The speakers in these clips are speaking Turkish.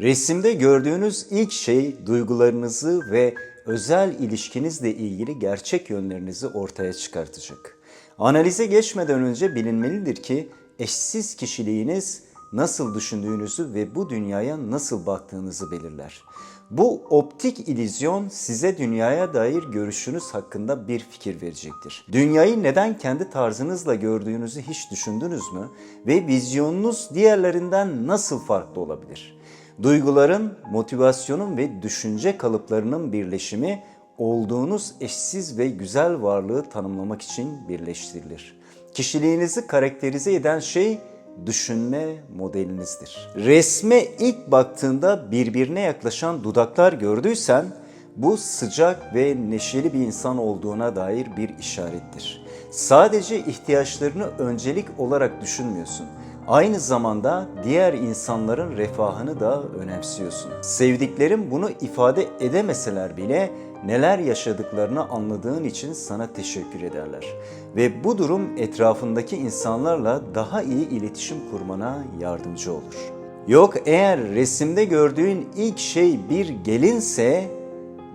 Resimde gördüğünüz ilk şey duygularınızı ve özel ilişkinizle ilgili gerçek yönlerinizi ortaya çıkartacak. Analize geçmeden önce bilinmelidir ki eşsiz kişiliğiniz nasıl düşündüğünüzü ve bu dünyaya nasıl baktığınızı belirler. Bu optik ilizyon size dünyaya dair görüşünüz hakkında bir fikir verecektir. Dünyayı neden kendi tarzınızla gördüğünüzü hiç düşündünüz mü ve vizyonunuz diğerlerinden nasıl farklı olabilir? Duyguların, motivasyonun ve düşünce kalıplarının birleşimi olduğunuz eşsiz ve güzel varlığı tanımlamak için birleştirilir. Kişiliğinizi karakterize eden şey düşünme modelinizdir. Resme ilk baktığında birbirine yaklaşan dudaklar gördüysen bu sıcak ve neşeli bir insan olduğuna dair bir işarettir. Sadece ihtiyaçlarını öncelik olarak düşünmüyorsun. Aynı zamanda diğer insanların refahını da önemsiyorsun. Sevdiklerin bunu ifade edemeseler bile neler yaşadıklarını anladığın için sana teşekkür ederler. Ve bu durum etrafındaki insanlarla daha iyi iletişim kurmana yardımcı olur. Yok eğer resimde gördüğün ilk şey bir gelinse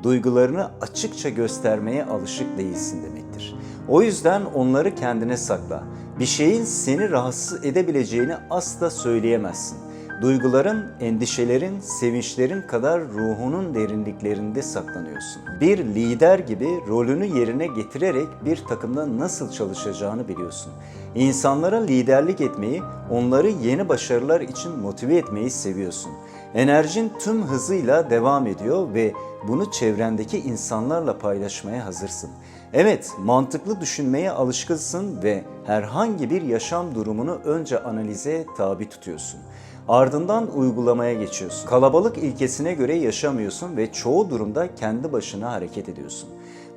duygularını açıkça göstermeye alışık değilsin demektir. O yüzden onları kendine sakla. Bir şeyin seni rahatsız edebileceğini asla söyleyemezsin. Duyguların, endişelerin, sevinçlerin kadar ruhunun derinliklerinde saklanıyorsun. Bir lider gibi rolünü yerine getirerek bir takımda nasıl çalışacağını biliyorsun. İnsanlara liderlik etmeyi, onları yeni başarılar için motive etmeyi seviyorsun. Enerjin tüm hızıyla devam ediyor ve bunu çevrendeki insanlarla paylaşmaya hazırsın. Evet, mantıklı düşünmeye alışkınsın ve herhangi bir yaşam durumunu önce analize tabi tutuyorsun. Ardından uygulamaya geçiyorsun. Kalabalık ilkesine göre yaşamıyorsun ve çoğu durumda kendi başına hareket ediyorsun.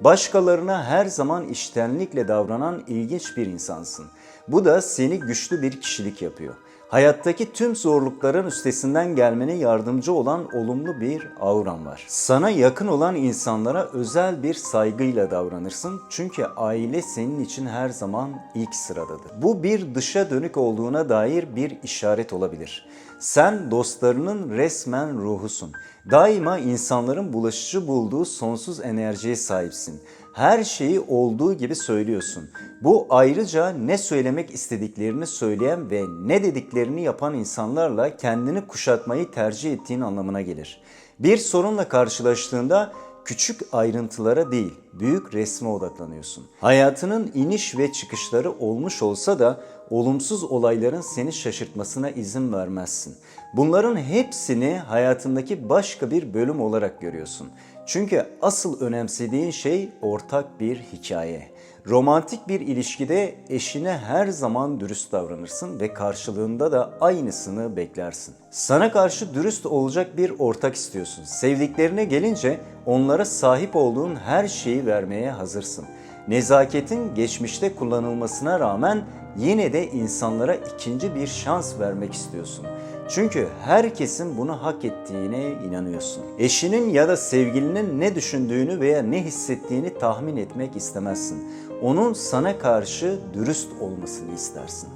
Başkalarına her zaman iştenlikle davranan ilginç bir insansın. Bu da seni güçlü bir kişilik yapıyor. Hayattaki tüm zorlukların üstesinden gelmene yardımcı olan olumlu bir auran var. Sana yakın olan insanlara özel bir saygıyla davranırsın çünkü aile senin için her zaman ilk sıradadır. Bu bir dışa dönük olduğuna dair bir işaret olabilir. Sen dostlarının resmen ruhusun. Daima insanların bulaşıcı bulduğu sonsuz enerjiye sahipsin. Her şeyi olduğu gibi söylüyorsun. Bu ayrıca ne söylemek istediklerini söyleyen ve ne dediklerini yapan insanlarla kendini kuşatmayı tercih ettiğin anlamına gelir. Bir sorunla karşılaştığında küçük ayrıntılara değil, büyük resme odaklanıyorsun. Hayatının iniş ve çıkışları olmuş olsa da olumsuz olayların seni şaşırtmasına izin vermezsin. Bunların hepsini hayatındaki başka bir bölüm olarak görüyorsun. Çünkü asıl önemsediğin şey ortak bir hikaye. Romantik bir ilişkide eşine her zaman dürüst davranırsın ve karşılığında da aynısını beklersin. Sana karşı dürüst olacak bir ortak istiyorsun. Sevdiklerine gelince onlara sahip olduğun her şeyi vermeye hazırsın. Nezaketin geçmişte kullanılmasına rağmen yine de insanlara ikinci bir şans vermek istiyorsun. Çünkü herkesin bunu hak ettiğine inanıyorsun. Eşinin ya da sevgilinin ne düşündüğünü veya ne hissettiğini tahmin etmek istemezsin. Onun sana karşı dürüst olmasını istersin.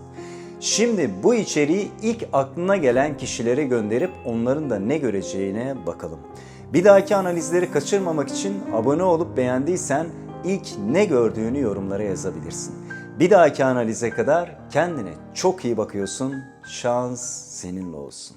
Şimdi bu içeriği ilk aklına gelen kişilere gönderip onların da ne göreceğine bakalım. Bir dahaki analizleri kaçırmamak için abone olup beğendiysen ilk ne gördüğünü yorumlara yazabilirsin. Bir dahaki analize kadar kendine çok iyi bakıyorsun. Şans seninle olsun.